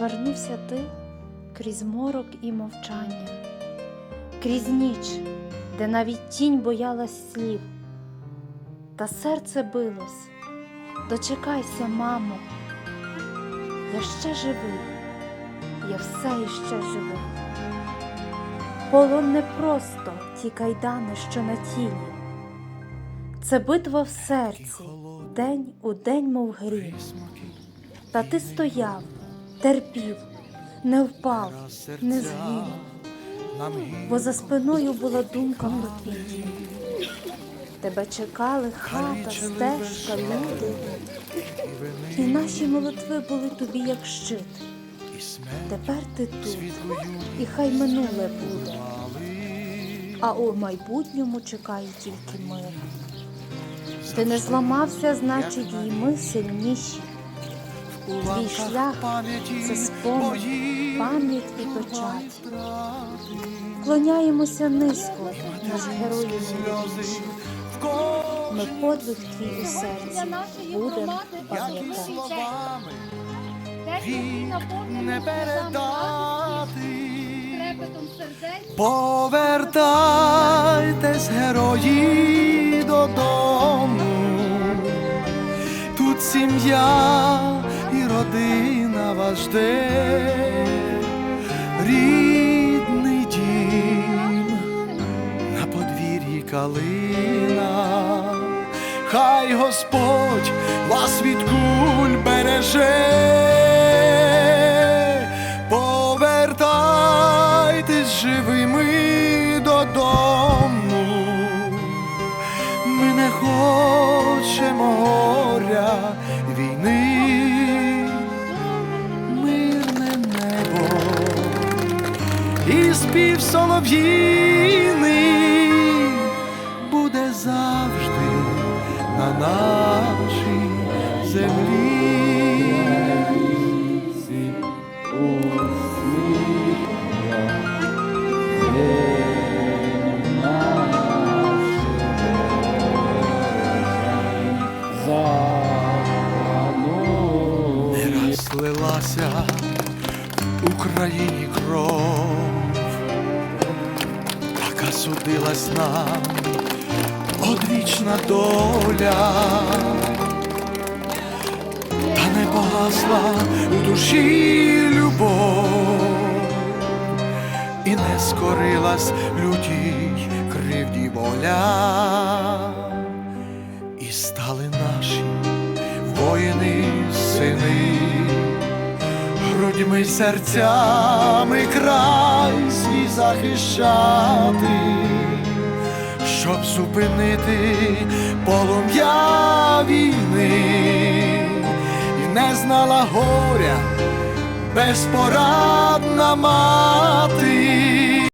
вернувся ти крізь морок і мовчання, крізь ніч, де навіть тінь боялась слів, та серце билось. Дочекайся, мамо, я ще живий, я все іще живий. Полон не просто ті кайдани, що на тілі. Це битва в серці, день у день, мов грім. Та ти стояв, терпів, не впав, не згинув, бо за спиною була думка про твій. Тебе чекали хата, стежка, люди, і наші молитви були тобі як щит. Тепер ти тут, і хай минуле буде, а у майбутньому чекає тільки мир. Ти не зламався, значить, і ми сильніші. Твій шлях це спомин, пам'ять і печать. Вклоняємося низько, наш герої найбільший. Ми подвиг твій у серці будемо пам'ятати. не передати. Повертайтесь, герої, додому. Тут сім'я родина вас жде, рідний дім на подвір'ї калина. Хай Господь вас від куль береже, повертайтесь живими додому. Ми не хочемо горя війни, і спів солов'їний буде завжди на нашій землі. Не раз лилася в Україні кров, така судилась нам. Одвічна доля, та не погасла у душі любов, і не скорилась лютій кривді воля, і стали наші воїни сини, грудьми серцями край свій захищати, щоб зупинити полум'я війни, і не знала горя безпорадна мати.